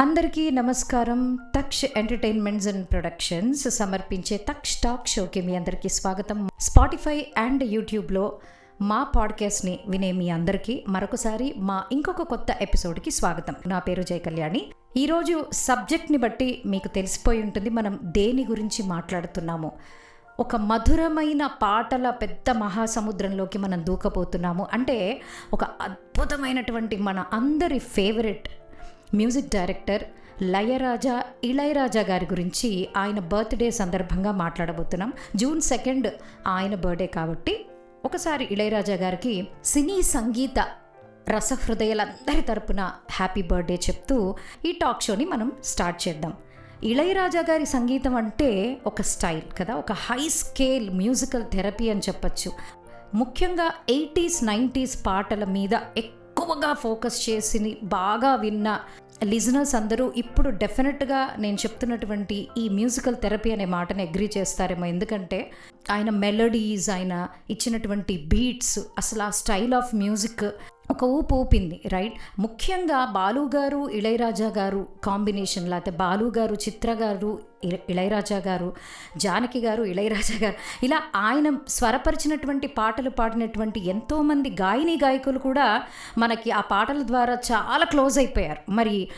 అందరికీ నమస్కారం. Taksh entertainments and productions సమర్పించే తక్ష్ టాక్ షోకి మీ అందరికీ స్వాగతం. స్పాటిఫై అండ్ యూట్యూబ్లో మా పాడ్కాస్ట్ని వినే మీ అందరికీ మరొకసారి మా ఇంకొక కొత్త ఎపిసోడ్కి స్వాగతం. నా పేరు జయ కళ్యాణి ఈరోజు సబ్జెక్ట్ని బట్టి మీకు తెలిసిపోయి ఉంటుంది మనం దేని గురించి మాట్లాడుతున్నాము. ఒక మధురమైన పాటల పెద్ద మహాసముద్రంలోకి మనం దూకపోతున్నాము. అంటే ఒక అద్భుతమైనటువంటి మన అందరి ఫేవరెట్ మ్యూజిక్ డైరెక్టర్ లయరాజా ఇళయరాజా గారి గురించి ఆయన బర్త్డే సందర్భంగా మాట్లాడబోతున్నాం. జూన్ సెకండ్ ఆయన బర్త్డే కాబట్టి ఒకసారి ఇళయరాజా గారికి సినీ సంగీత రసహృదయాలందరి తరపున హ్యాపీ బర్త్డే చెప్తూ ఈ టాక్ షోని మనం స్టార్ట్ చేద్దాం. ఇళయరాజా గారి సంగీతం అంటే ఒక స్టైల్ కదా ఒక హై స్కేల్ మ్యూజికల్ థెరపీ అని చెప్పచ్చు. ముఖ్యంగా ఎయిటీస్ నైంటీస్ పాటల మీద ఎక్కువగా ఫోకస్ చేసి బాగా విన్న లిజనర్స్ అందరూ ఇప్పుడు డెఫినెట్గా నేను చెప్తున్నటువంటి ఈ మ్యూజికల్ థెరపీ అనే మాటను అగ్రీ చేస్తారేమో. ఎందుకంటే ఆయన మెలడీస్ ఆయన ఇచ్చినటువంటి బీట్స్ అసలు ఆ స్టైల్ ఆఫ్ మ్యూజిక్ ఒక ఊపు ఊపింది రైట్ ముఖ్యంగా బాలు గారు ఇళయరాజా గారు కాంబినేషన్ లేకపోతే బాలు గారు చిత్ర గారు ఇళయరాజా గారు జానకి గారు ఇళయరాజా గారు ఇలా ఆయన స్వరపరిచినటువంటి పాటలు పాడినటువంటి ఎంతోమంది గాయని గాయకులు కూడా మనకి ఆ పాటల ద్వారా చాలా క్లోజ్ అయిపోయారు. మరి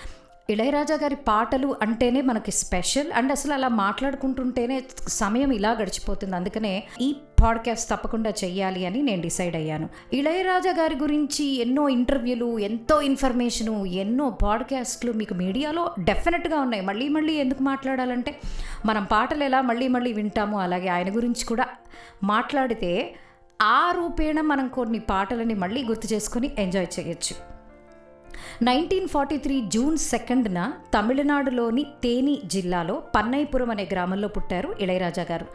ఇళయరాజా గారి పాటలు అంటేనే మనకి స్పెషల్. అండ్ అసలు అలా మాట్లాడుకుంటుంటేనే సమయం ఇలా గడిచిపోతుంది. అందుకనే ఈ పాడ్కాస్ట్ తప్పకుండా చెయ్యాలి అని నేను డిసైడ్ అయ్యాను. ఇళయరాజా గారి గురించి ఎన్నో ఇంటర్వ్యూలు ఎంతో ఇన్ఫర్మేషను ఎన్నో పాడ్కాస్ట్లు మీకు మీడియాలో డెఫినెట్గా ఉన్నాయి. మళ్ళీ మళ్ళీ ఎందుకు మాట్లాడాలంటే మనం పాటలు ఎలా మళ్ళీ మళ్ళీ వింటాము అలాగే ఆయన గురించి కూడా మాట్లాడితే ఆ రూపేణ మనం కొన్ని పాటలని మళ్ళీ గుర్తు చేసుకొని ఎంజాయ్ చేయొచ్చు. నైన్టీన్ ఫార్టీ త్రీ జూన్ సెకండ్న తమిళనాడులోని తేని జిల్లాలో పన్నైపురం అనే గ్రామంలో పుట్టారు ఇళయరాజా గారు.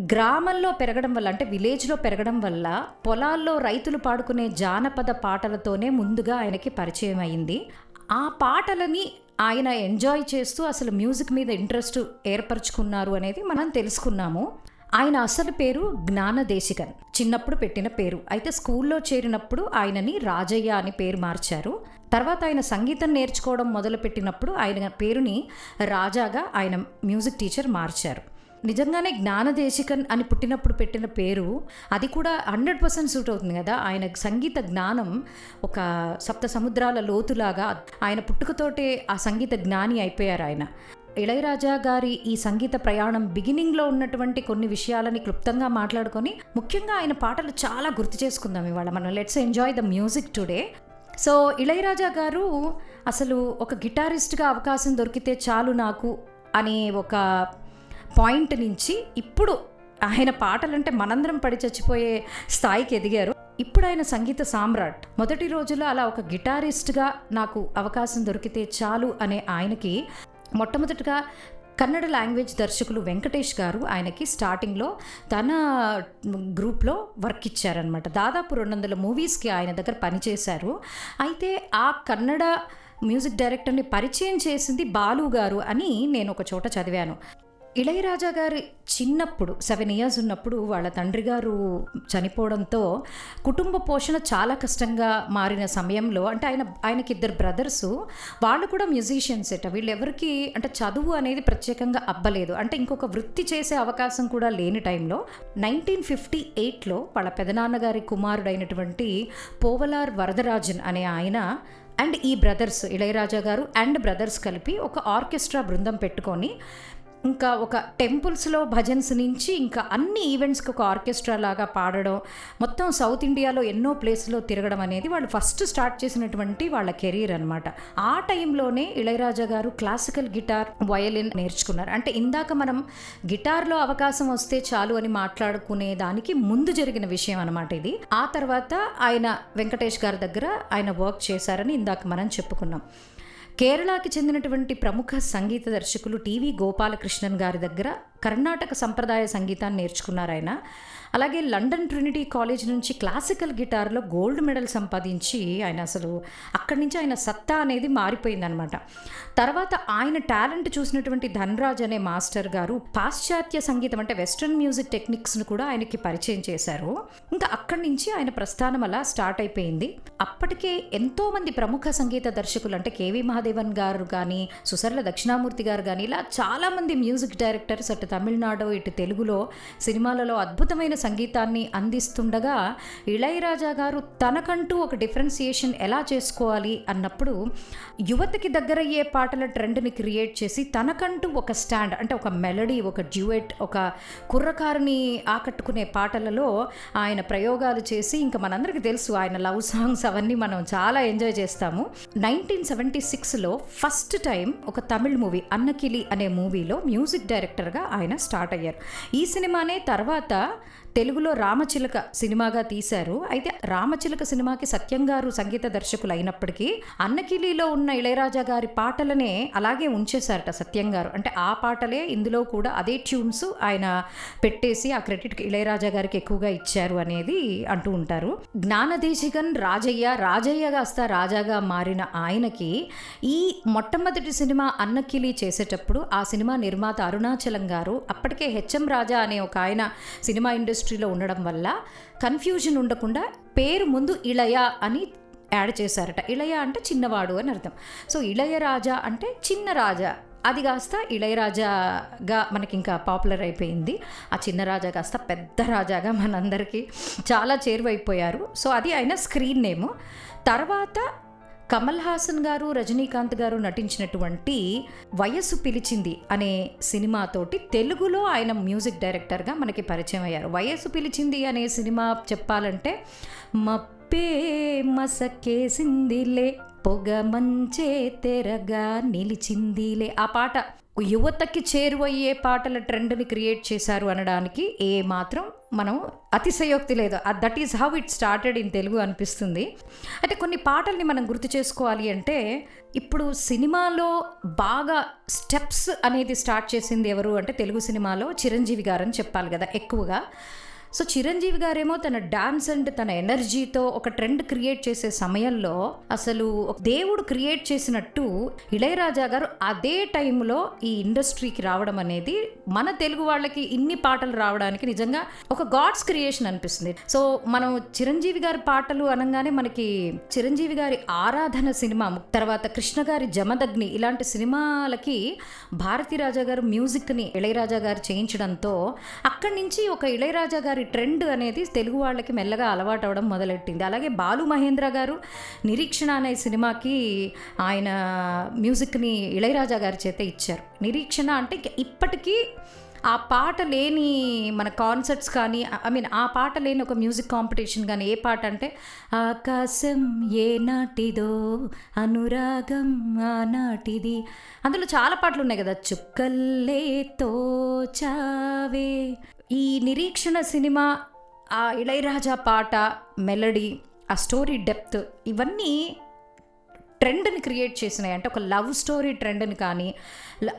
గ్రామంలో పెరగడం వల్ల అంటే విలేజ్లో పెరగడం వల్ల పొలాల్లో రైతులు పాడుకునే జానపద పాటలతోనే ముందుగా ఆయనకి పరిచయం అయింది. ఆ పాటలని ఆయన ఎంజాయ్ చేస్తూ అసలు మ్యూజిక్ మీద ఇంట్రెస్ట్ ఏర్పరచుకున్నారు అనేది మనం తెలుసుకున్నాము. ఆయన అసలు పేరు జ్ఞానదేశికన్. చిన్నప్పుడు పెట్టిన పేరు. అయితే స్కూల్లో చేరినప్పుడు ఆయనని రాజయ్య అని పేరు మార్చారు. తర్వాత ఆయన సంగీతం నేర్చుకోవడం మొదలుపెట్టినప్పుడు ఆయన పేరుని రాజాగా ఆయన మ్యూజిక్ టీచర్ మార్చారు. నిజంగానే జ్ఞానదేశికన్ అని పుట్టినప్పుడు పెట్టిన పేరు అది కూడా హండ్రెడ్ పర్సెంట్ సూట్ అవుతుంది కదా. ఆయన సంగీత జ్ఞానం ఒక సప్త సముద్రాల లోతులాగా ఆయన పుట్టుకతోటే ఆ సంగీత జ్ఞాని అయిపోయారు ఆయన. ఇళయరాజా గారి ఈ సంగీత ప్రయాణం బిగినింగ్లో ఉన్నటువంటి కొన్ని విషయాలని క్లుప్తంగా మాట్లాడుకొని ముఖ్యంగా ఆయన పాటలు చాలా గుర్తు చేసుకుందాం ఇవాళ మనం. Let's enjoy the music today so Ilaiyaraaja గారు అసలు ఒక గిటారిస్ట్గా అవకాశం దొరికితే చాలు నాకు అనే ఒక పాయింట్ నుంచి ఇప్పుడు ఆయన పాటలంటే మనందరం పడి చచ్చిపోయే స్థాయికి ఎదిగారు. ఇప్పుడు ఆయన సంగీత సామ్రాట్. మొదటి రోజుల్లో అలా ఒక గిటారిస్ట్గా నాకు అవకాశం దొరికితే చాలు అనే ఆయనకి మొట్టమొదటిగా కన్నడ లాంగ్వేజ్ దర్శకులు వెంకటేష్ గారు ఆయనకి స్టార్టింగ్లో తన గ్రూప్లో వర్క్ ఇచ్చారనమాట దాదాపు రెండు వందల మూవీస్కి ఆయన దగ్గర పనిచేశారు. అయితే ఆ కన్నడ మ్యూజిక్ డైరెక్టర్ని పరిచయం చేసింది బాలు గారు అని నేను ఒక చోట చదివాను. ఇళయరాజా గారి చిన్నప్పుడు సెవెన్ ఇయర్స్ ఉన్నప్పుడు వాళ్ళ తండ్రి గారు చనిపోవడంతో కుటుంబ పోషణ చాలా కష్టంగా మారిన సమయంలో అంటే ఆయన ఆయనకి ఇద్దరు బ్రదర్స్ వాళ్ళు కూడా మ్యూజిషియన్స్ ఎట వీళ్ళెవరికి అంటే చదువు అనేది ప్రత్యేకంగా అబ్బలేదు. అంటే ఇంకొక వృత్తి చేసే అవకాశం కూడా లేని టైంలో నైన్టీన్ ఫిఫ్టీ ఎయిట్లో వాళ్ళ పెదనాన్నగారి కుమారుడైనటువంటి పోవలార్ వరదరాజన్ అనే ఆయన అండ్ ఈ బ్రదర్స్ ఇళయరాజా గారు అండ్ బ్రదర్స్ కలిపి ఒక ఆర్కెస్ట్రా బృందం పెట్టుకొని ఇంకా ఒక టెంపుల్స్లో భజన్స్ నుంచి ఇంకా అన్ని ఈవెంట్స్కి ఒక ఆర్కెస్ట్రా లాగా పాడడం మొత్తం సౌత్ ఇండియాలో ఎన్నో ప్లేస్లో తిరగడం అనేది వాళ్ళు ఫస్ట్ స్టార్ట్ చేసినటువంటి వాళ్ళ కెరీర్ అనమాట ఆ టైంలోనే ఇళయరాజా గారు క్లాసికల్ గిటార్ వయలిన్ నేర్చుకున్నారు. అంటే ఇందాక మనం గిటార్లో అవకాశం వస్తే చాలు అని మాట్లాడుకునే దానికి ముందు జరిగిన విషయం అనమాట ఇది. ఆ తర్వాత ఆయన వెంకటేష్ గారి దగ్గర ఆయన వర్క్ చేశారని ఇందాక మనం చెప్పుకున్నాం. కేరళకి చెందినటువంటి ప్రముఖ సంగీత దర్శకులు టీవీ గోపాలకృష్ణన్ గారి దగ్గర కర్ణాటక సంప్రదాయ సంగీతాన్ని నేర్చుకున్నారు ఆయన అలాగే లండన్ ట్రినిటీ కాలేజ్ నుంచి క్లాసికల్ గిటార్లో గోల్డ్ మెడల్ సంపాదించి ఆయన అసలు అక్కడి నుంచి ఆయన సత్తా అనేది మారిపోయిందనమాట. తర్వాత ఆయన టాలెంట్ చూసినటువంటి ధనరాజ్ అనే మాస్టర్ గారు పాశ్చాత్య సంగీతం అంటే వెస్ట్రన్ మ్యూజిక్ టెక్నిక్స్ను కూడా ఆయనకి పరిచయం చేశారు. ఇంకా అక్కడి నుంచి ఆయన ప్రస్థానం అలా స్టార్ట్ అయిపోయింది. అప్పటికే ఎంతో మంది ప్రముఖ సంగీత దర్శకులు అంటే కేవీ మహాదేవన్ గారు కానీ సుసర్ల దక్షిణామూర్తి గారు కానీ ఇలా చాలా మంది మ్యూజిక్ డైరెక్టర్స్ అటు తమిళనాడు ఇటు తెలుగులో సినిమాలలో అద్భుతమైన సంగీతాన్ని అందిస్తుండగా ఇళయరాజా గారు తనకంటూ ఒక డిఫరెన్సియేషన్ ఎలా చేసుకోవాలి అన్నప్పుడు యువతకి దగ్గరయ్యే పాటల ట్రెండ్ని క్రియేట్ చేసి తనకంటూ ఒక స్టాండ్ అంటే ఒక మెలడీ ఒక డ్యూయెట్ ఒక కుర్రకారుని ఆకట్టుకునే పాటలలో ఆయన ప్రయోగాలు చేసి ఇంకా మనందరికీ తెలుసు ఆయన లవ్ సాంగ్స్ అవన్నీ మనం చాలా ఎంజాయ్ చేస్తాము. నైన్టీన్ సెవెంటీ సిక్స్లో ఫస్ట్ టైం ఒక తమిళ్ మూవీ అన్నకిలి అనే మూవీలో మ్యూజిక్ డైరెక్టర్గా ఆయన స్టార్ట్ అయ్యారు. ఈ సినిమానే తర్వాత తెలుగులో రామచిలక సినిమాగా తీశారు. అయితే రామచిలక సినిమాకి సత్యం గారు సంగీత దర్శకులు అయినప్పటికీ అన్నకిలీలో ఉన్న ఇళయరాజా గారి పాటలనే అలాగే ఉంచేశారట సత్యం గారు. అంటే ఆ పాటలే ఇందులో కూడా అదే ట్యూన్స్ ఆయన పెట్టేసి ఆ క్రెడిట్ ఇళయరాజా గారికి ఎక్కువగా ఇచ్చారు అనేది అంటూ ఉంటారు. జ్ఞానదేశిగన్ రాజయ్య రాజయ్య కాస్త రాజాగా మారిన ఆయనకి ఈ మొట్టమొదటి సినిమా అన్నకిలి చేసేటప్పుడు ఆ సినిమా నిర్మాత అరుణాచలం గారు అప్పటికే హెచ్ఎం రాజా అనే ఒక ఆయన సినిమా ఇండస్ట్రీ ఇండస్ట్రీలో ఉండడం వల్ల కన్ఫ్యూజన్ ఉండకుండా పేరు ముందు ఇళయ అని యాడ్ చేశారట. ఇళయ అంటే చిన్నవాడు అని అర్థం. సో ఇళయరాజా అంటే చిన్న రాజా. అది కాస్త ఇళయరాజాగా మనకి ఇంకా పాపులర్ అయిపోయింది. ఆ చిన్న రాజా కాస్త పెద్ద రాజాగా మనందరికీ చాలా చేరువైపోయారు. సో అది ఆయన స్క్రీన్ నేము. తర్వాత కమల్ హాసన్ గారు రజనీకాంత్ గారు నటించినటువంటి వయస్సు పిలిచింది అనే సినిమాతోటి తెలుగులో ఆయన మ్యూజిక్ డైరెక్టర్గా మనకి పరిచయం అయ్యారు. వయస్సు పిలిచింది అనే సినిమా చెప్పాలంటే మప్పే మసకేసిందిలే పొగ మంచే తెరగా నిలిచిందిలే ఆ పాట. యువతకి చేరువయ్యే పాటల ట్రెండ్ని క్రియేట్ చేశారు అనడానికి ఏ మాత్రం మనం అతిశయోక్తి లేదు. That is how it started in Telugu అనిపిస్తుంది. అయితే కొన్ని పాటల్ని మనం గుర్తు చేసుకోవాలి అంటే ఇప్పుడు సినిమాలో బాగా స్టెప్స్ అనేది స్టార్ట్ చేసింది ఎవరు అంటే తెలుగు సినిమాలో చిరంజీవి గారని చెప్పాలి కదా ఎక్కువగా. సో చిరంజీవి గారేమో తన డాన్స్ అండ్ తన ఎనర్జీతో ఒక ట్రెండ్ క్రియేట్ చేసే సమయంలో అసలు దేవుడు క్రియేట్ చేసినట్టు ఇళయరాజా గారు అదే టైంలో ఈ ఇండస్ట్రీకి రావడం అనేది మన తెలుగు వాళ్ళకి ఇన్ని పాటలు రావడానికి నిజంగా ఒక గాడ్స్ క్రియేషన్ అనిపిస్తుంది. సో మనం చిరంజీవి గారి పాటలు అనగానే మనకి చిరంజీవి గారి ఆరాధన సినిమా తర్వాత కృష్ణ గారి జమదగ్ని ఇలాంటి సినిమాలకి భారతీరాజా గారు మ్యూజిక్ని ఇళయరాజా గారు చేయించడంతో అక్కడి నుంచి ఒక ఇళయరాజా గారి ట్రెండ్ అనేది తెలుగు వాళ్ళకి మెల్లగా అలవాటు అవడం మొదలెట్టింది. అలాగే బాలు మహేంద్ర గారు నిరీక్షణ అనే సినిమాకి ఆయన మ్యూజిక్ని ఇళయరాజా గారి చేత ఇచ్చారు. నిరీక్షణ అంటే ఇప్పటికీ ఆ పాట లేని మన కాన్సర్ట్స్ కానీ ఐ మీన్ ఆ పాట లేని ఒక మ్యూజిక్ కాంపిటీషన్ కానీ ఏ పాట అంటే ఆకాశం ఏ నాటిదో అనురాగం నాటిది. అందులో చాలా పాటలు ఉన్నాయి కదా చుక్కల్లే తోచావే. ఈ నిరీక్షణ సినిమా ఆ ఇళయరాజా పాట మెలడీ ఆ స్టోరీ డెప్త్ ఇవన్నీ ట్రెండ్ని క్రియేట్ చేసినాయి. అంటే ఒక లవ్ స్టోరీ ట్రెండ్ని కానీ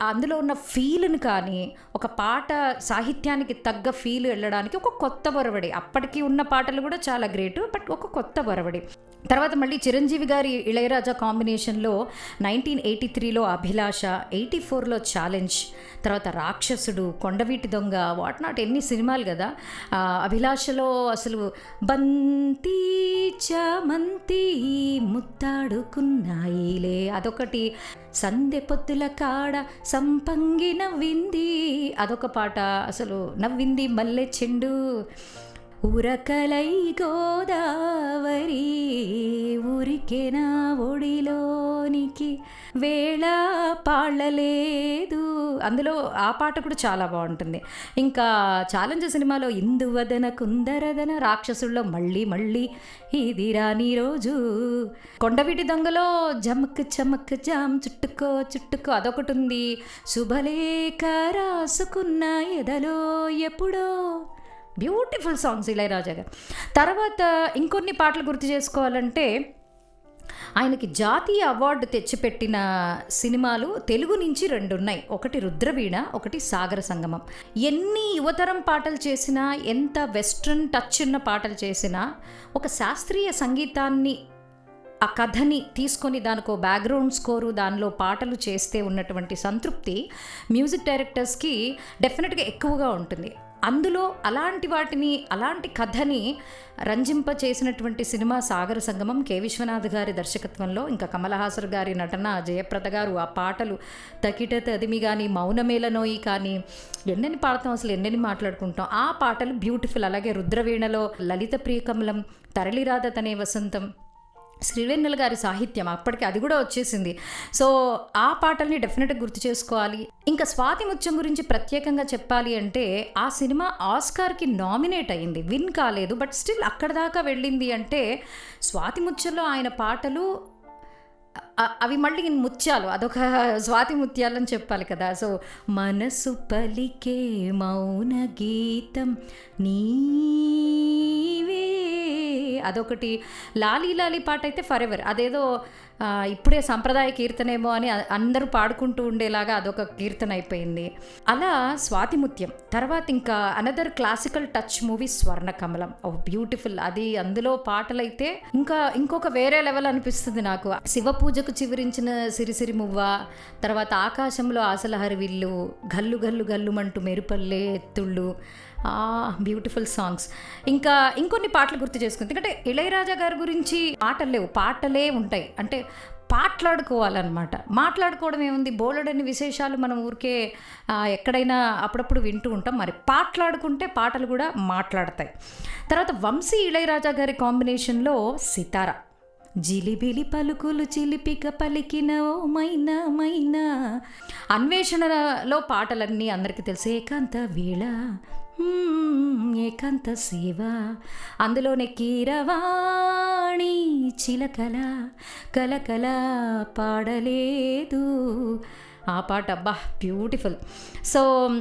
అందులో ఉన్న ఫీల్ని కానీ ఒక పాట సాహిత్యానికి తగ్గ ఫీల్ వెళ్ళడానికి ఒక కొత్త వరవడి. అప్పటికి ఉన్న పాటలు కూడా చాలా గ్రేట్ బట్ ఒక కొత్త వరవడి. తర్వాత మళ్ళీ చిరంజీవి గారి ఇళయరాజా కాంబినేషన్లో నైన్టీన్ ఎయిటీ త్రీలో అభిలాష ఎయిటీ ఫోర్లో ఛాలెంజ్ తర్వాత రాక్షసుడు కొండవీటి దొంగ వాట్ నాట్ ఎన్ని సినిమాలు కదా. అభిలాషలో అసలు బంతి చామంతి ముత్తాడుకున్నాయిలే అదొకటి సందె పొత్తుల కాడ సంపంగి నవ్వింది. అదొక పాట అసలు నవ్వింది మల్లె చెండు. ఉరకలై గోదావరి ఊరికెనా ఒడిలోనికి వేళ పాడలేదు అందులో ఆ పాట కూడా చాలా బాగుంటుంది. ఇంకా ఛాలెంజ్ సినిమాలో ఇందువదన కుందరదన రాక్షసుల్లో మళ్ళీ మళ్ళీ ఇది రాని రోజు. కొండవీటి దొంగలో జమక్ చమక్ జామ్ చుట్టుకో చుట్టుకో అదొకటి ఉంది శుభలేఖ రాసుకున్న ఎదలో ఎప్పుడో బ్యూటిఫుల్ సాంగ్స్ ఇళయరాజా గారు. తర్వాత ఇంకొన్ని పాటలు గుర్తు చేసుకోవాలంటే ఆయనకి జాతీయ అవార్డు తెచ్చిపెట్టిన సినిమాలు తెలుగు నుంచి రెండు ఉన్నాయి ఒకటి రుద్రవీణ ఒకటి సాగర సంగమం. ఎన్ని యువతరం పాటలు చేసినా ఎంత వెస్ట్రన్ టచ్ ఉన్న పాటలు చేసినా ఒక శాస్త్రీయ సంగీతాన్ని ఆ కథని తీసుకొని దానికో బ్యాక్గ్రౌండ్ స్కోరు దానిలో పాటలు చేస్తే ఉన్నటువంటి సంతృప్తి మ్యూజిక్ డైరెక్టర్స్కి డెఫినెట్గా ఎక్కువగా ఉంటుంది. అందులో అలాంటి వాటిని అలాంటి కథని రంజింప చేసినటువంటి సినిమా సాగర సంగమం కె. విశ్వనాథ్ గారి దర్శకత్వంలో. ఇంకా కమలహాసర్ గారి నటన జయప్రద గారు ఆ పాటలు తకిట తదిమి కానీ మౌనమేలనోయి కానీ ఎన్నెన్ని పాడతాం అసలు ఎన్నెన్ని మాట్లాడుకుంటాం. ఆ పాటలు బ్యూటిఫుల్. అలాగే రుద్రవీణలో లలిత ప్రియకమలం తరలిరాధ తనే వసంతం శ్రీవేన్నెల గారి సాహిత్యం అప్పటికి అది కూడా వచ్చేసింది. సో ఆ పాటల్ని డెఫినెట్గా గుర్తు చేసుకోవాలి. ఇంకా స్వాతి ముత్యం గురించి ప్రత్యేకంగా చెప్పాలి అంటే ఆ సినిమా ఆస్కార్కి నామినేట్ అయింది విన్ కాలేదు బట్ స్టిల్ అక్కడ దాకా వెళ్ళింది అంటే స్వాతి ముత్యంలో ఆయన పాటలు అవి మళ్ళీ ముత్యాలు అదొక స్వాతి ముత్యాలు అని చెప్పాలి కదా. సో మనసు పలికే మౌన గీతం నీ అదొకటి. లాలీ లాలీ పాట అయితే ఫర్ ఎవర్ అదేదో ఇప్పుడే సంప్రదాయ కీర్తనేమో అని అందరూ పాడుకుంటూ ఉండేలాగా అదొక కీర్తన అయిపోయింది. అలా స్వాతిముత్యం తర్వాత ఇంకా another classical touch movie Swarna Kamalam ఓ బ్యూటిఫుల్ అది అందులో పాటలైతే ఇంకా ఇంకొక వేరే లెవెల్ అనిపిస్తుంది నాకు. శివ పూజకు చివరించిన సిరిసిరి మువ్వ తర్వాత ఆకాశంలో ఆశలహరి విల్లు గల్లు గల్లు గల్లుమంటూ మెరుపల్లే ఎత్తుళ్ళు బ్యూటిఫుల్ సాంగ్స్ ఇంకా ఇంకొన్ని పాటలు గుర్తు చేసుకుంది ఎందుకంటే ఇళయరాజా గారి గురించి పాటలు లేవు పాటలే ఉంటాయి. అంటే పాటలాడుకోవాలన్నమాట. మాట్లాడుకోవడం ఏముంది? బోలెడని విశేషాలు మనం ఊరికే ఎక్కడైనా అప్పుడప్పుడు వింటూ ఉంటాం. మరి పాటలాడుకుంటే పాటలు కూడా మాట్లాడతాయి. తర్వాత వంశీ ఇళయరాజా గారి కాంబినేషన్లో సితారా. జిలిబిలి పలుకులు చిలిపిక పలికిన ఓ మైనా మైనా. అన్వేషణలో పాటలన్నీ అందరికీ తెలుసు ఏకాంత వీళ. ఏకాంత సేవ. అందులోనే కీరవాణి చిలకల కలకల పాడలేదు. ఆ పాట అబ్బా బ్యూటిఫుల్. సో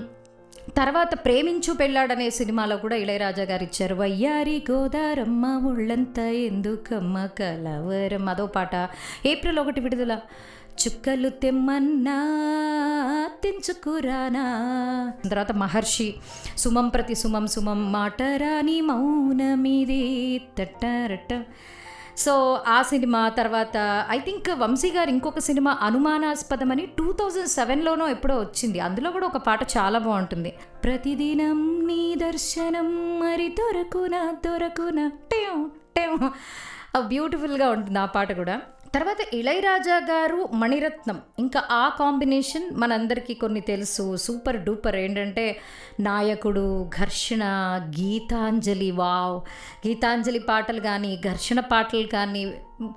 తర్వాత ప్రేమించు పెళ్ళాడనే సినిమాలో కూడా ఇళయరాజా గారు ఇచ్చారు. వయ్యారి గోదారమ్మ ఒళ్ళంతా ఎందుకమ్మ కలవరం. అదో పాట ఏప్రిల్ ఒకటి విడుదల. చుక్కలు తెమ్మన్నా తెంచుకురానా? తర్వాత మహర్షి సుమం ప్రతి సుమం సుమం మాటరాని మౌనమిది తట్టరట్ట. సో ఆ సినిమా తర్వాత ఐ థింక్ వంశీ గారు ఇంకొక సినిమా అనుమానాస్పదమని టూ థౌజండ్ సెవెన్లోనో ఎప్పుడో వచ్చింది. అందులో కూడా ఒక పాట చాలా బాగుంటుంది. ప్రతిదినం నీ దర్శనం మరి దొరకునా దొరకునా. టెం టెం. బ్యూటిఫుల్గా ఉంటుంది ఆ పాట కూడా. తర్వాత ఇళయరాజా గారు మణిరత్నం. ఇంకా ఆ కాంబినేషన్ మనందరికీ కొన్ని తెలుసు. సూపర్ డూపర్ ఏంటంటే నాయకుడు ఘర్షణ గీతాంజలి. వావ్! గీతాంజలి పాటలు కానీ ఘర్షణ పాటలు కానీ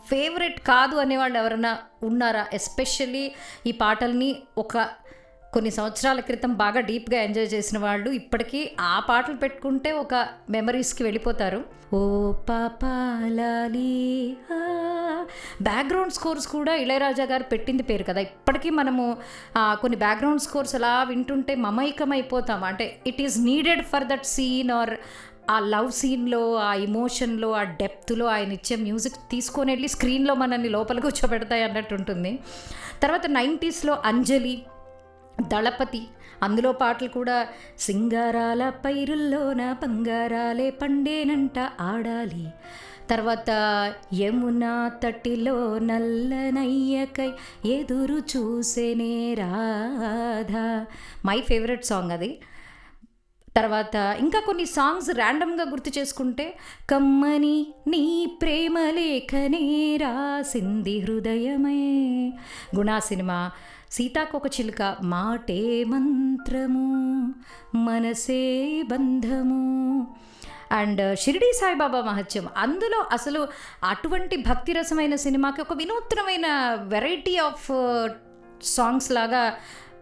ఫేవరెట్ కాదు అనేవాళ్ళు ఎవరైనా ఉన్నారా? ఎస్పెషల్లీ ఈ పాటల్ని ఒక కొన్ని సంవత్సరాల క్రితం బాగా డీప్గా ఎంజాయ్ చేసిన వాళ్ళు ఇప్పటికీ ఆ పాటలు పెట్టుకుంటే ఒక మెమరీస్కి వెళ్ళిపోతారు. ఓ పాపాలి బ్యాక్గ్రౌండ్ స్కోర్స్ కూడా ఇళయరాజా గారు పెట్టింది పేరు కదా. ఇప్పటికీ మనము కొన్ని బ్యాక్గ్రౌండ్ స్కోర్స్ అలా వింటుంటే మమైకమైపోతాం. అంటే it is needed for that scene or ఆ లవ్ సీన్లో ఆ ఇమోషన్లో ఆ డెప్త్లో ఆయన ఇచ్చే మ్యూజిక్ తీసుకొని వెళ్ళి స్క్రీన్లో మనల్ని లోపల కూర్చోబెడతాయి అన్నట్టు ఉంటుంది. తర్వాత నైంటీస్లో అంజలి దళపతి. అందులో పాటలు కూడా సింగారాల పైరుల్లోన బంగారాలే పండేనంట ఆడాలి. తర్వాత యమునా తటిలో నల్లనయ్యకై ఎదురు చూసేనే రాధా. మై ఫేవరెట్ సాంగ్ అది. తర్వాత ఇంకా కొన్ని సాంగ్స్ ర్యాండమ్గా గుర్తు చేసుకుంటే కమ్మని నీ ప్రేమ లేఖనే రాసింది హృదయమే. గుణా సినిమా. సీతాకొక చిలుక మాటే మంత్రము మనసే బంధము. అండ్ షిరిడి సాయిబాబా మహత్యం. అందులో అసలు అటువంటి భక్తిరసమైన సినిమాకి ఒక వినూత్నమైన వెరైటీ ఆఫ్ సాంగ్స్ లాగా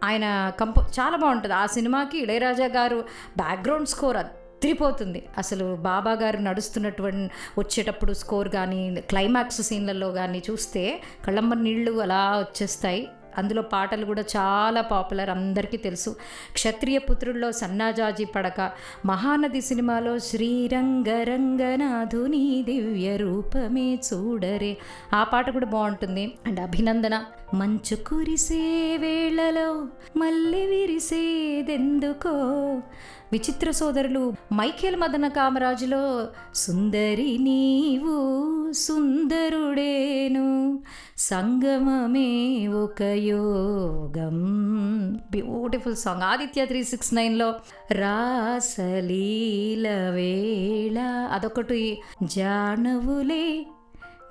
ఆయన కంపో చాలా బాగుంటుంది. ఆ సినిమాకి ఇళయరాజా గారు బ్యాక్గ్రౌండ్ స్కోర్ అదిరిపోతుంది. అసలు బాబా గారు నడుస్తున్నటువంటి వచ్చేటప్పుడు స్కోర్ కానీ క్లైమాక్స్ సీన్లలో కానీ చూస్తే కళ్ళమ్మ నీళ్ళు అలా వచ్చేస్తాయి. అందులో పాటలు కూడా చాలా పాపులర్ అందరికీ తెలుసు. క్షత్రియ పుత్రుల్లో సన్నాజాజి పడక మహానది సినిమాలో శ్రీరంగరంగనాథుని దివ్య రూపమే చూడరే. ఆ పాట కూడా బాగుంటుంది. అండ్ అభినందన మంచు కురిసే వేళలో మళ్ళీ విరిసేదెందుకో విచిత్ర సోదరులు మైఖేల్ మదన కామరాజులో సుందరి నీవు సుందరుడేను సంగమమే ఒక యోగం. Beautiful song Aditya three six నైన్లో రాసలీల వేళ. అదొకటి జానవులే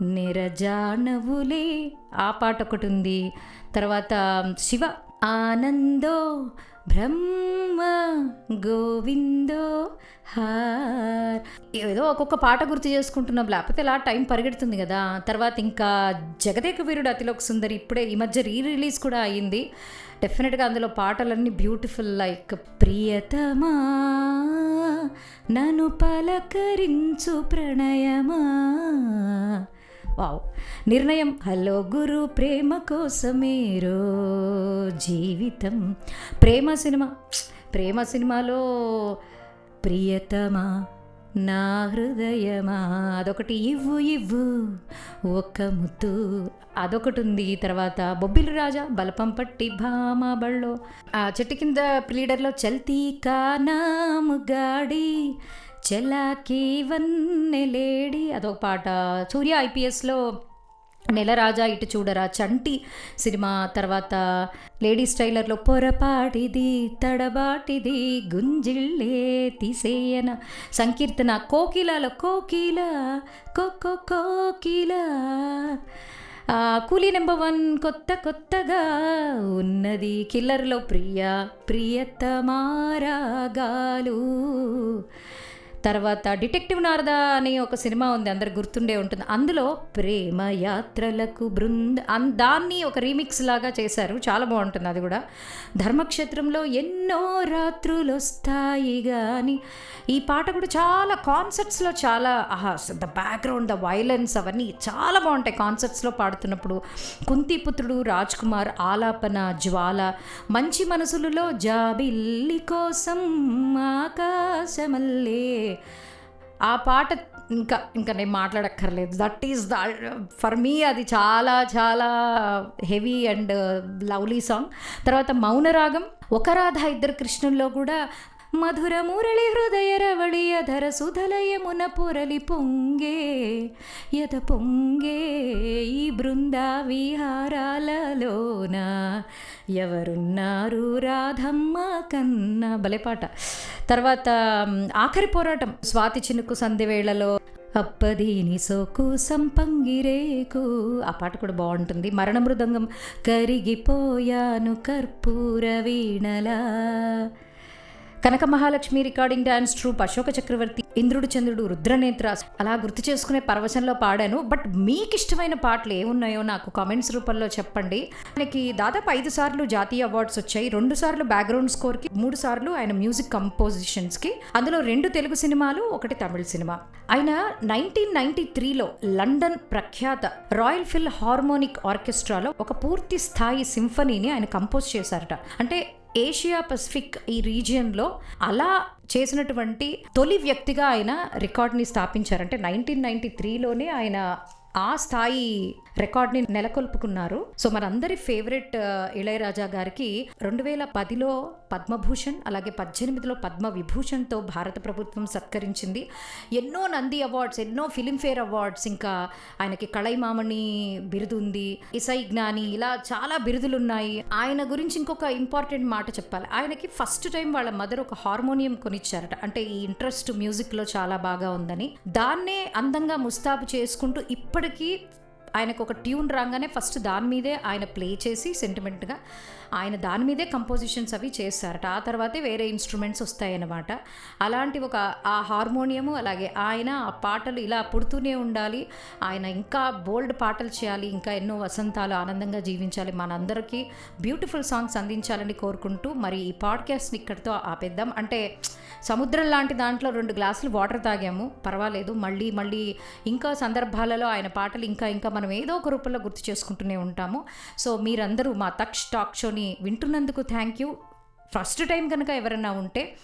నిరజానవులే. ఆ పాట ఒకటి ఉంది. తర్వాత శివ ఆనందో బ్రహ్మ గోవిందో హార్. ఏదో ఒక్కొక్క పాట గుర్తు చేసుకుంటున్నాం. లేకపోతే ఇలా టైం పరిగెడుతుంది కదా. తర్వాత ఇంకా జగదేక వీరుడు అతిలోక సుందరి ఇప్పుడే ఈ మధ్య రీ రిలీజ్ కూడా అయ్యింది డెఫినెట్గా అందులో పాటలన్నీ బ్యూటిఫుల్ లైక్ ప్రియతమా నన్ను పలకరించు ప్రణయమా వావ్. నిర్ణయం హలో గురు ప్రేమ కోసమేరో జీవితం. ప్రేమ సినిమా. ప్రేమ సినిమాలో ప్రియతమా నా హృదయమా? అదొకటి ఇవ్వు ఇవ్వు ఒక్క ముద్దు. అదొకటి ఉంది తర్వాత బొబ్బిలి రాజా బలపం పట్టి భామ బళ్ళో. ఆ చెట్టు కింద ప్లీడర్లో చల్తీ కానాము గాడి చెలాకీవన్నెలేడి అదొక పాట. సూర్య ఐపీఎస్లో నెలరాజా ఇటు చూడరా చంటి సినిమా. తర్వాత లేడీస్ టైలర్లో పొరపాటిది తడబాటిది గుంజిళ్ళే తీసేయన సంకీర్తన. కోకిలలో కోకిల కోకో కోకిల. కూలీ నెంబర్ వన్ కొత్త కొత్తగా ఉన్నది. కిల్లర్లో ప్రియ ప్రియతమారాగాలు. తర్వాత డిటెక్టివ్ నారద అని ఒక సినిమా ఉంది అందరు గుర్తుండే ఉంటుంది. అందులో ప్రేమ యాత్రలకు బృంద దాన్ని ఒక రీమిక్స్ లాగా చేశారు. చాలా బాగుంటుంది అది కూడా. ధర్మక్షేత్రంలో ఎన్నో రాత్రులు వస్తాయి కానీ ఈ పాట కూడా చాలా కాన్సర్ట్స్లో చాలా ద బ్యాక్గ్రౌండ్ ద వైలెన్స్ అవన్నీ చాలా బాగుంటాయి. కాన్సర్ట్స్లో పాడుతున్నప్పుడు కుంతిపుత్రుడు రాజ్ కుమార్ ఆలాపన జ్వాల మంచి మనసులలో జాబిల్లి కోసం ఆకాశమల్లే ఆ పాట ఇంకా ఇంకా నేను మాట్లాడక్కర్లేదు. That is the for me అది చాలా చాలా హెవీ అండ్ లవ్లీ సాంగ్ తర్వాత మౌనరాగం ఒక రాధ ఇద్దరు కృష్ణుల్లో కూడా మధుర మురళి హృదయ రవళి అధర సుధలయమున పొరలి పొంగే యత పొంగే ఈ బృంద విహారాలలోన ఎవరున్నారు రాధమ్మ కన్న బలెపాట తర్వాత ఆఖరి పోరాటం స్వాతి చినుకు సంధివేళలో అప్పదీని సోకు సంపంగిరేకు ఆ పాట కూడా బాగుంటుంది. మరణ మృదంగం కరిగిపోయాను కర్పూర వీణలా. Kanaka Mahalakshmi recording dance troupe Ashoka Chakravarthy Indrudu Chandrudu Rudranetra అలా గుర్తు చేసుకునే పరవశంలో పాడాను. బట్ మీకు ఇష్టమైన పాటలు ఏమున్నాయో నాకు కామెంట్స్ రూపంలో చెప్పండి. ఆయనకి దాదాపు ఐదు సార్లు జాతీయ అవార్డ్స్ వచ్చాయి. రెండు సార్లు బ్యాక్గ్రౌండ్ స్కోర్కి మూడు సార్లు ఆయన మ్యూజిక్ కంపోజిషన్స్కి అందులో రెండు తెలుగు సినిమాలు ఒకటి తమిళ సినిమా. ఆయన నైన్టీన్ నైన్టీ త్రీలో లండన్ ప్రఖ్యాత రాయల్ ఫిల్ హార్మోనిక్ ఆర్కెస్ట్రాలో ఒక పూర్తి స్థాయి సింఫనీని ఆయన కంపోజ్ చేశారట. అంటే ఏషియా పసిఫిక్ ఈ రీజియన్లో అలా చేసినటువంటి తొలి వ్యక్తిగా ఆయన రికార్డ్ని స్థాపించారంటే నైన్టీన్ నైన్టీ త్రీలోనే ఆయన ఆ స్థాయి రికార్డ్ని నెలకొల్పుకున్నారు. సో మనందరి ఫేవరెట్ ఇళయరాజా గారికి రెండు వేల పదిలో పద్మభూషణ్ అలాగే పద్దెనిమిదిలో పద్మ విభూషణ్తో భారత ప్రభుత్వం సత్కరించింది. ఎన్నో నంది అవార్డ్స్ ఎన్నో ఫిలింఫేర్ అవార్డ్స్ ఇంకా ఆయనకి కళైమామణి బిరుదు ఉంది. ఇసై జ్ఞాని ఇలా చాలా బిరుదులు ఉన్నాయి ఆయన గురించి ఇంకొక ఇంపార్టెంట్ మాట చెప్పాలి. ఆయనకి ఫస్ట్ టైం వాళ్ళ మదర్ ఒక హార్మోనియం కొనిచ్చారట. అంటే ఈ ఇంట్రెస్ట్ మ్యూజిక్లో చాలా బాగా ఉందని. దాన్నే అందంగా ముస్తాబు చేసుకుంటూ ఇప్పటికీ ఆయనకు ఒక ట్యూన్ రాగానే ఫస్ట్ దాని మీదే ఆయన ప్లే చేసి సెంటిమెంట్గా ఆయన దాని మీదే కంపోజిషన్స్ అవి చేస్తారట. ఆ తర్వాతే వేరే ఇన్స్ట్రుమెంట్స్ వస్తాయన్నమాట. అలాంటి ఒక ఆ హార్మోనియము అలాగే ఆయన ఆ పాటలు ఇలా పుడుతూనే ఉండాలి. ఆయన ఇంకా బోల్డ్ పాటలు చేయాలి ఇంకా ఎన్నో వసంతాలు ఆనందంగా జీవించాలి. మనందరికీ బ్యూటిఫుల్ సాంగ్స్ అందించాలని కోరుకుంటూ మరి ఈ పాడ్కాస్ట్ని ఇక్కడితో ఆపేద్దాం. అంటే సముద్రం లాంటి దాంట్లో రెండు గ్లాసులు వాటర్ తాగాము. పర్వాలేదు. మళ్ళీ మళ్ళీ ఇంకా సందర్భాలలో ఆయన పాటలు ఇంకా ఇంకా మనం ఏదో ఒక రూపంలో గుర్తు చేసుకుంటూనే ఉంటాము. సో మీరందరూ మా తక్ష్ టాక్ షోని వింటున్నందుకు థ్యాంక్ యూ. ఫస్ట్ టైం కనుక ఎవరైనా ఉంటే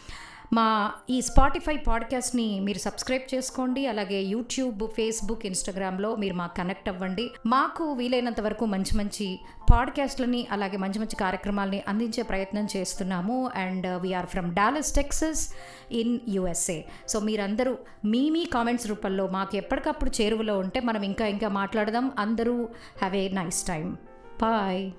మా ఈ స్పాటిఫై పాడ్కాస్ట్ని మీరు సబ్స్క్రైబ్ చేసుకోండి అలాగే యూట్యూబ్ ఫేస్బుక్ ఇన్స్టాగ్రామ్లో మీరు మాకు కనెక్ట్ అవ్వండి. మాకు వీలైనంత వరకు మంచి మంచి పాడ్కాస్ట్లని అలాగే మంచి మంచి కార్యక్రమాలని అందించే ప్రయత్నం చేస్తున్నాము. And we're from Dallas Texas in USA so మీరందరూ మీ మీ కామెంట్స్ రూపంలో మాకు ఎప్పటికప్పుడు చేరువలో ఉంటే మనం ఇంకా ఇంకా మాట్లాడదాం. అందరూ have a nice time bye